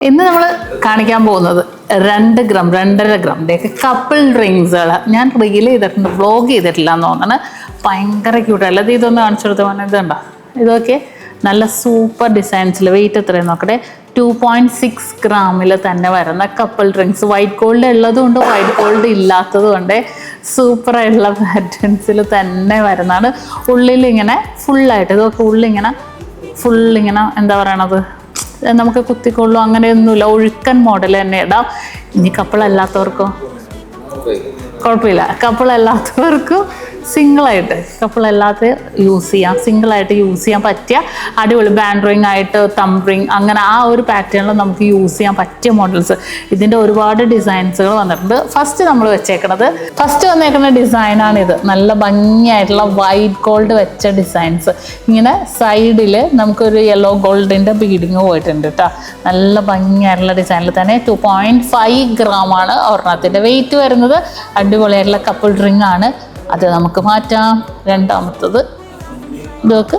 ഇന്ന് നമ്മൾ കാണിക്കാൻ പോകുന്നത് രണ്ട് ഗ്രാം രണ്ടര ഗ്രാമിന്റെയൊക്കെ കപ്പിൾ ഡ്രിങ്ക്സുകൾ ഞാൻ റീൽ ചെയ്തിട്ടുണ്ട് വ്ളോഗ് ചെയ്തിട്ടില്ല എന്ന് തോന്നുന്നത് ഭയങ്കര ക്യൂട്ട് അല്ലാതെ ഇതൊന്ന് കാണിച്ചു കൊടുത്ത പറഞ്ഞാൽ ഇതുണ്ടോ? ഇതൊക്കെ നല്ല സൂപ്പർ ഡിസൈൻസിൽ വെയിറ്റ് എത്രയും നോക്കട്ടെ? ടു പോയിന്റ് സിക്സ് ഗ്രാമിൽ തന്നെ വരുന്ന കപ്പിൾ ഡ്രിങ്ക്സ് വൈറ്റ് ഗോൾഡ് ഉള്ളതും ഉണ്ട് വൈറ്റ് ഗോൾഡ് ഇല്ലാത്തതും ഉണ്ട്. സൂപ്പറായിട്ടുള്ള പാറ്റേൺസിൽ തന്നെ വരുന്നതാണ്. ഉള്ളിലിങ്ങനെ ഫുള്ളായിട്ട് ഇതൊക്കെ ഉള്ളിങ്ങനെ ഫുള്ളിങ്ങനെ എന്താ പറയണത്? നമുക്ക് കുത്തിക്കൊള്ളു അങ്ങനെയൊന്നുമില്ല. ഒഴുക്കൻ മോഡൽ തന്നെ ഇടാം ഇനി കപ്പിളല്ലാത്തവർക്കോ കുഴപ്പമില്ല. കപ്പിളല്ലാത്തവർക്കും സിംഗിളായിട്ട് കപ്പിളല്ലാത്ത യൂസ് ചെയ്യാം. സിംഗിളായിട്ട് യൂസ് ചെയ്യാൻ പറ്റിയ അടിപൊളി ബാൻഡ് റിങ് ആയിട്ട് തം റിങ് അങ്ങനെ ആ ഒരു പാറ്റേണിൽ നമുക്ക് യൂസ് ചെയ്യാൻ പറ്റിയ മോഡൽസ് ഇതിന്റെ ഒരുപാട് ഡിസൈൻസുകൾ വന്നിട്ടുണ്ട്. ഫസ്റ്റ് നമ്മൾ വെച്ചേക്കണത് ഫസ്റ്റ് വന്നേക്കുന്ന ഡിസൈനാണ് ഇത് നല്ല ഭംഗിയായിട്ടുള്ള വൈറ്റ് ഗോൾഡ് വെച്ച ഡിസൈൻസ് ഇങ്ങനെ സൈഡിൽ നമുക്കൊരു യെല്ലോ ഗോൾഡിന്റെ ബീഡിങ് പോയിട്ടുണ്ട് കേട്ടോ നല്ല ഭംഗിയായിട്ടുള്ള ഡിസൈനിൽ തന്നെ ടു പോയിന്റ് ഫൈവ് ഗ്രാമാണ് ഒരെണ്ണത്തിന്റെ വെയിറ്റ് വരുന്നത്. അടിപൊളിയായിട്ടുള്ള കപ്പിൾ ഡ്രിങ്ക് ആണ്. അത് നമുക്ക് മാറ്റാം. രണ്ടാമത്തത് ഇതൊക്കെ.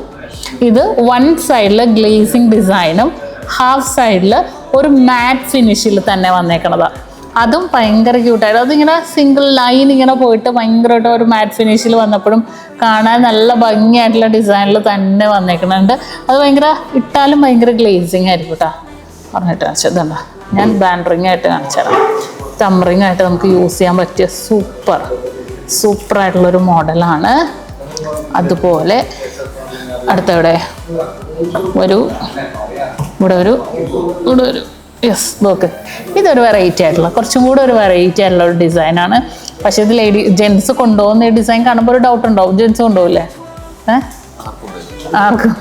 ഇത് വൺ സൈഡിൽ ഗ്ലേസിങ് ഡിസൈനും ഹാഫ് സൈഡിൽ ഒരു മാറ്റ് ഫിനിഷിൽ തന്നെ വന്നേക്കണതാണ് അതും ഭയങ്കര ക്യൂട്ടായിരുന്നു അതിങ്ങനെ സിംഗിൾ ലൈൻ ഇങ്ങനെ പോയിട്ട് ഭയങ്കരമായിട്ട് ഒരു മാറ്റ് ഫിനിഷിൽ വന്നപ്പോഴും കാണാൻ നല്ല ഭംഗിയായിട്ടുള്ള ഡിസൈനിൽ തന്നെ വന്നേക്കുന്നുണ്ട് അത് ഭയങ്കര ഇട്ടാലും ഭയങ്കര ഗ്ലേസിങ് ആയിരിക്കും കേട്ടോ പറഞ്ഞിട്ട് കാണിച്ചത് ഞാൻ ബാൻഡറിങ് ആയിട്ട് കാണിച്ചുതരാം തമ്മറിങ് ആയിട്ട് നമുക്ക് യൂസ് ചെയ്യാൻ പറ്റിയ സൂപ്പർ സൂപ്പർ സൂപ്പറായിട്ടുള്ളൊരു മോഡലാണ്. അതുപോലെ അടുത്തവിടെ ഒരു ഇവിടെ ഒരു ഇവിടെ ഒരു യെസ് നോക്ക്. ഇതൊരു വെറൈറ്റി ആയിട്ടുള്ള കുറച്ചും കൂടെ ഒരു വെറൈറ്റി ആയിട്ടുള്ള ഒരു ഡിസൈനാണ് പക്ഷേ ഇത് ലേഡി ജെൻസ് കൊണ്ടുപോകുന്ന ഡിസൈൻ കാണുമ്പോൾ ഒരു ഡൗട്ട് ഉണ്ടാവും. ജെൻസ് കൊണ്ടുപോകില്ലേ? ഏഹ് ആർക്കും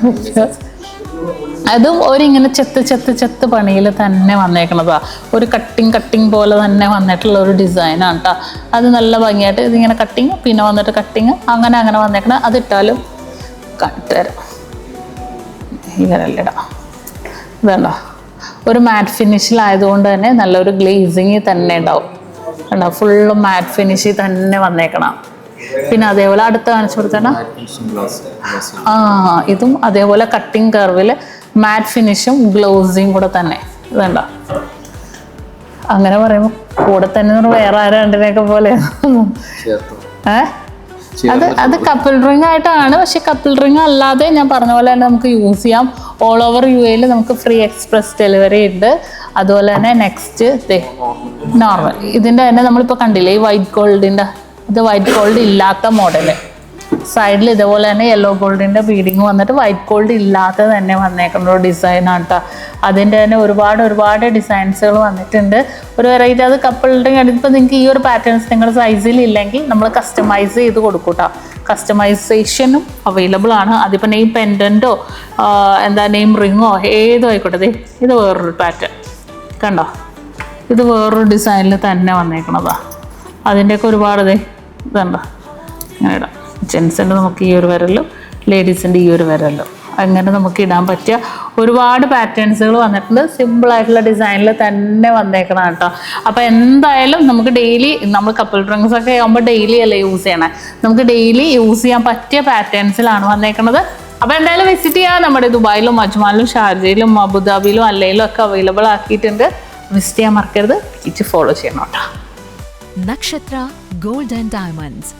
അതും ഒരിങ്ങനെ ചെത്ത് ചെത്ത് ചെത്ത് പണിയിൽ തന്നെ വന്നേക്കണതാ. ഒരു കട്ടിങ് കട്ടിങ് പോലെ തന്നെ വന്നിട്ടുള്ള ഒരു ഡിസൈനാണ് കേട്ടോ അത് നല്ല ഭംഗിയായിട്ട് ഇതിങ്ങനെ കട്ടിങ് പിന്നെ വന്നിട്ട് കട്ടിങ് അങ്ങനെ അങ്ങനെ വന്നേക്കണ. അതിട്ടാലും കാണിച്ചു തരാം ഇങ്ങനല്ല ഇടാം ഒരു മാറ്റ് ഫിനിഷിലായതുകൊണ്ട് തന്നെ നല്ലൊരു ഗ്ലേസിങ് തന്നെ ഉണ്ടാവും. കണ്ടോ? ഫുള്ള് മാറ്റ് ഫിനിഷ് തന്നെ വന്നേക്കണം. പിന്നെ അതേപോലെ അടുത്ത് കാണിച്ചു കൊടുത്തേണ്ട ആ ഇതും അതേപോലെ കട്ടിങ് കർവിൽ മാറ്റ് ഫിനിഷും ഗ്ലൗസിയും കൂടെ തന്നെ. വേണ്ട. അങ്ങനെ പറയുമ്പോൾ കൂടെ തന്നെ വേറെ ആരും രണ്ടിനെയൊക്കെ പോലെ? ഏ? അത് അത് കപ്പിൾ റിംഗ് ആയിട്ടാണ്. പക്ഷെ കപ്പിൾ റിംഗ് അല്ലാതെ ഞാൻ പറഞ്ഞ പോലെ തന്നെ നമുക്ക് യൂസ് ചെയ്യാം. ഓൾ ഓവർ യു എയിൽ നമുക്ക് ഫ്രീ എക്സ്പ്രസ് ഡെലിവറി ഉണ്ട്. അതുപോലെ തന്നെ നെക്സ്റ്റ് നോർമൽ ഇതിന്റെ തന്നെ നമ്മളിപ്പോൾ കണ്ടില്ലേ ഈ വൈറ്റ് ഗോൾഡിന്റെ ഇത് വൈറ്റ് ഗോൾഡ് ഇല്ലാത്ത മോഡൽ സൈഡിൽ ഇതേപോലെ തന്നെ യെല്ലോ ഗോൾഡിന്റെ ബീഡിങ് വന്നിട്ട് വൈറ്റ് ഗോൾഡ് ഇല്ലാത്ത തന്നെ വന്നേക്കുന്ന ഒരു ഡിസൈനാണ് കേട്ടോ അതിന്റെ തന്നെ ഒരുപാട് ഒരുപാട് ഡിസൈൻസുകൾ വന്നിട്ടുണ്ട്. ഒരു വെറൈറ്റി അത് കപ്പിളുടെ ഇപ്പോൾ നിങ്ങൾക്ക് ഈ ഒരു പാറ്റേൺസ് നിങ്ങളുടെ സൈസിൽ ഇല്ലെങ്കിൽ നമ്മൾ കസ്റ്റമൈസ് ചെയ്ത് കൊടുക്കും കസ്റ്റമൈസേഷനും അവൈലബിൾ ആണ്. അതിപ്പോൾ നെയിം പെൻഡന്റോ എന്താ നെയിം റിങ്ങോ ഏതോ ആയിക്കോട്ടെ. ഇത് വേറൊരു പാറ്റേൺ കണ്ടോ? ഇത് വേറൊരു ഡിസൈനിൽ തന്നെ വന്നേക്കണതാണ് അതിന്റെയൊക്കെ ഒരുപാട് ഇതേ ഇതുണ്ടോ? ഇങ്ങനെ ഇടാം. ജെൻസിന്റെ നമുക്ക് ഈ ഒരു വിരലും ലേഡീസിന്റെ ഈ ഒരു വിരലും. അങ്ങനെ നമുക്ക് ഇടാൻ പറ്റിയ ഒരുപാട് പാറ്റേൺസുകൾ വന്നിട്ടുണ്ട്. സിമ്പിൾ ആയിട്ടുള്ള ഡിസൈനിൽ തന്നെ വന്നേക്കണം കേട്ടോ. അപ്പോൾ എന്തായാലും നമുക്ക് ഡെയിലി നമ്മൾ കപ്പിൾ ഡ്രിങ്ക്സ് ഒക്കെ ആകുമ്പോൾ ഡെയിലി അല്ലേ യൂസ് ചെയ്യണേ? നമുക്ക് ഡെയിലി യൂസ് ചെയ്യാൻ പറ്റിയ പാറ്റേൺസിലാണ് വന്നേക്കുന്നത് അപ്പോൾ എന്തായാലും വിസിറ്റ് ചെയ്യാം. നമ്മുടെ ദുബായിലും അജ്മാലിലും ഷാർജയിലും അബുദാബിയിലും അല്ലയിലും ഒക്കെ അവൈലബിൾ ആക്കിയിട്ടുണ്ട്. വിസിറ്റ് ചെയ്യാൻ മറക്കരുത്. ഫോളോ ചെയ്യണം കേട്ടോ. നക്ഷത്ര ഗോൾഡ് ആൻഡ് Diamonds.